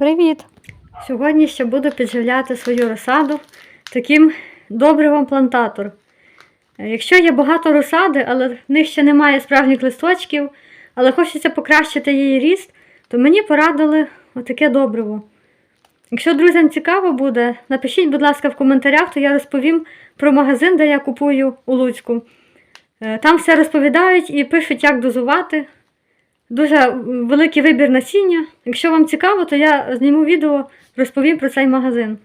Привіт! Сьогодні ще буду підживляти свою розсаду таким добривом плантатор. Е, Якщо є багато розсади, але в них ще немає справжніх листочків, але хочеться покращити її ріст, то мені порадили отаке добриво. Якщо друзям цікаво буде, напишіть, будь ласка, в коментарях, то я розповім про магазин, де я купую у Луцьку. Е, Там все розповідають і пишуть, як дозувати. Дуже великий вибір насіння. Якщо вам цікаво, то я зніму відео, розповім про цей магазин.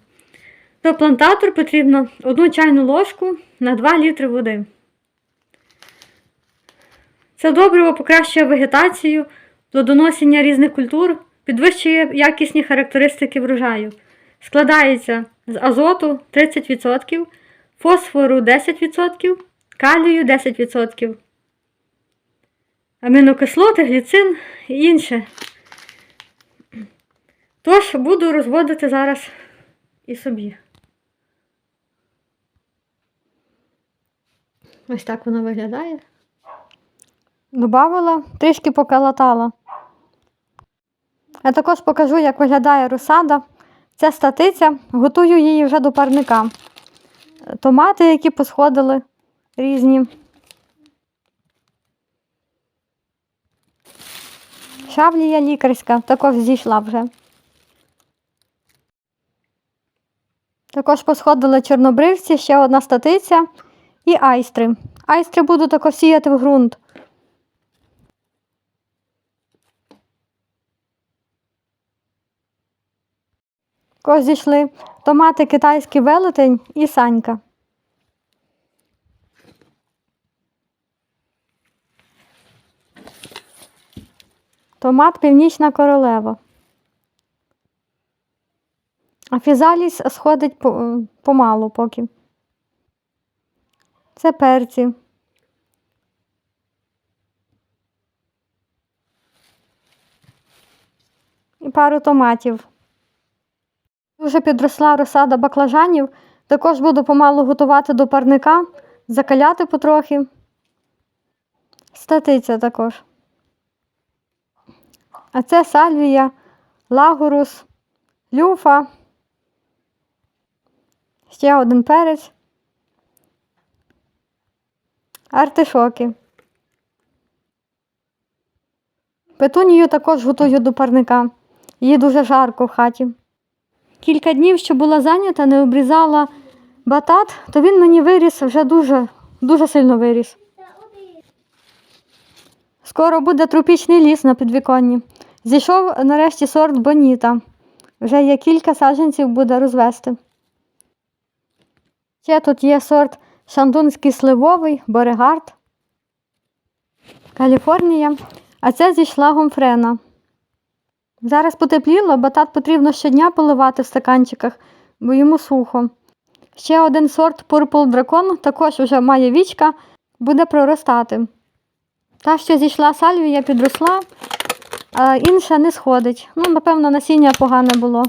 До плантатор потрібно одну чайну ложку на 2 літри води. Це добриво покращує вегетацію, плодоносіння різних культур, підвищує якісні характеристики врожаю. Складається з азоту 30%, фосфору 10%, калію 10% амінокислоти, гліцин і інше. Тож буду розводити зараз і собі. Ось так воно виглядає. Добавила, трішки поколотала. Я також покажу, як виглядає розсада. Це статиця, готую її вже до парника. Томати, які посходили різні. Шавлія лікарська також зійшла вже. Також посходили чорнобривці, ще одна статиця і айстри. Айстри буду також сіяти в ґрунт. Також зійшли томати китайський велетень і санька. Томат північна королева. А фізаліс сходить помалу поки. Це перці. І пару томатів. Вже підросла розсада баклажанів. Також буду помалу готувати до парника, закаляти потрохи. Статиця також. А це сальвія, лагурус, люфа, ще один перець, артишоки. Петунію також готую до парника. Їй дуже жарко в хаті. Кілька днів, що була зайнята, не обрізала батат, то він мені виріс вже дуже, дуже сильно виріс. Скоро буде тропічний ліс на підвіконні. Зійшов нарешті сорт Боніта. Вже є кілька саджанців буде розвести. Ще тут є сорт шандунський сливовий, Борегард, Каліфорнія. А це зійшла гомфрена. Зараз потепліло, батат потрібно щодня поливати в стаканчиках, бо йому сухо. Ще один сорт Purple Dragon також вже має вічка, буде проростати. Та, що зійшла сальвія, підросла, а інша не сходить. Ну, напевно, насіння погане було.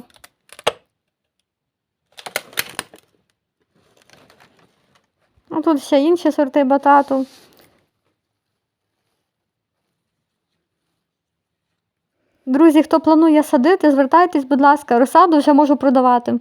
А тут ще інші сорти батату. Друзі, хто планує садити, звертайтесь, будь ласка, розсаду вже можу продавати.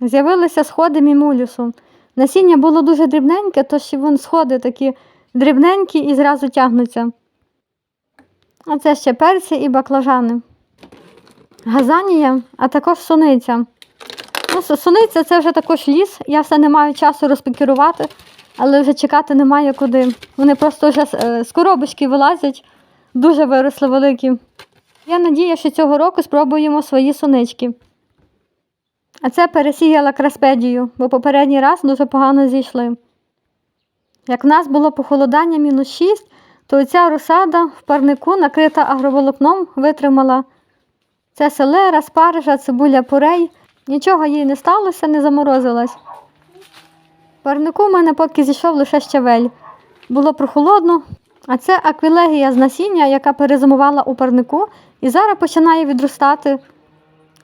З'явилися сходи мімулюсу. Насіння було дуже дрібненьке, тож вон сходи такі дрібненькі і зразу тягнуться. А це ще перці і баклажани. Газанія, а також суниця. Ну, суниця це вже також ліс. Я все не маю часу розпікірувати, але вже чекати немає куди. Вони просто вже з- е, коробочки вилазять, дуже виросли великі. Я надію, що цього року спробуємо свої сунички. А це пересіяла краспедію, бо попередній раз дуже погано зійшли. Як в нас було похолодання мінус 6, то ця розсада в парнику, накрита агроволокном, витримала. Це селера, спаржа, цибуля пурей. Нічого їй не сталося, не заморозилась. В парнику в мене поки зійшов лише щавель. Було прохолодно, а це аквілегія з насіння, яка перезимувала у парнику і зараз починає відростати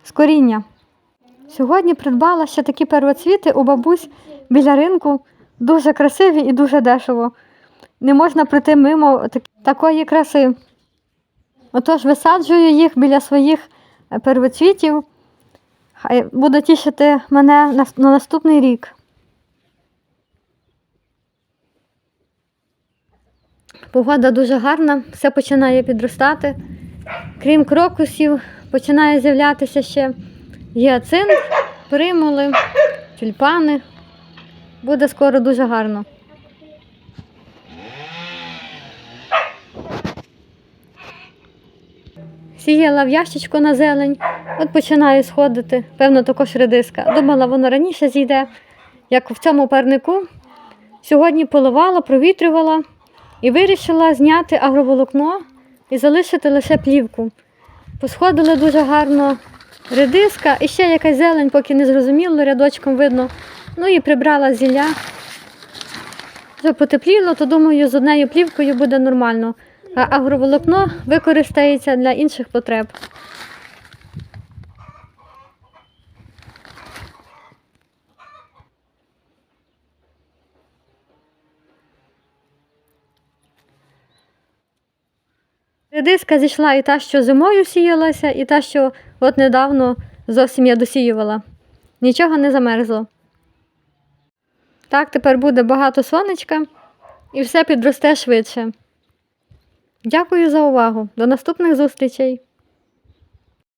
з коріння. Сьогодні придбала ще такі первоцвіти у бабусь біля ринку. Дуже красиві і дуже дешево. Не можна пройти мимо такої краси. Отож, висаджую їх біля своїх е, первоцвітів. Хай буде тішити мене на наступний рік. Погода дуже гарна, все починає підростати. Крім крокусів, починає з'являтися ще гіацинт, примули, тюльпани. Буде скоро дуже гарно. Сіяла в ящичку на зелень, от починає сходити, певно, також редиска. Думала, воно раніше зійде, як в цьому парнику. Сьогодні поливала, провітрювала і вирішила зняти агроволокно і залишити лише плівку. Посходили дуже гарно редиска і ще якась зелень, поки не зрозуміло, рядочком видно. Ну і прибрала зілля. Вже потепліло, то думаю, з однією плівкою буде нормально. А агроволокно використається для інших потреб. Редиска зійшла і та, що зимою сіялася, і та, що от недавно зовсім я досіювала. Нічого не замерзло. Так, тепер буде багато сонечка і все підросте швидше. Дякую за увагу. До наступних зустрічей!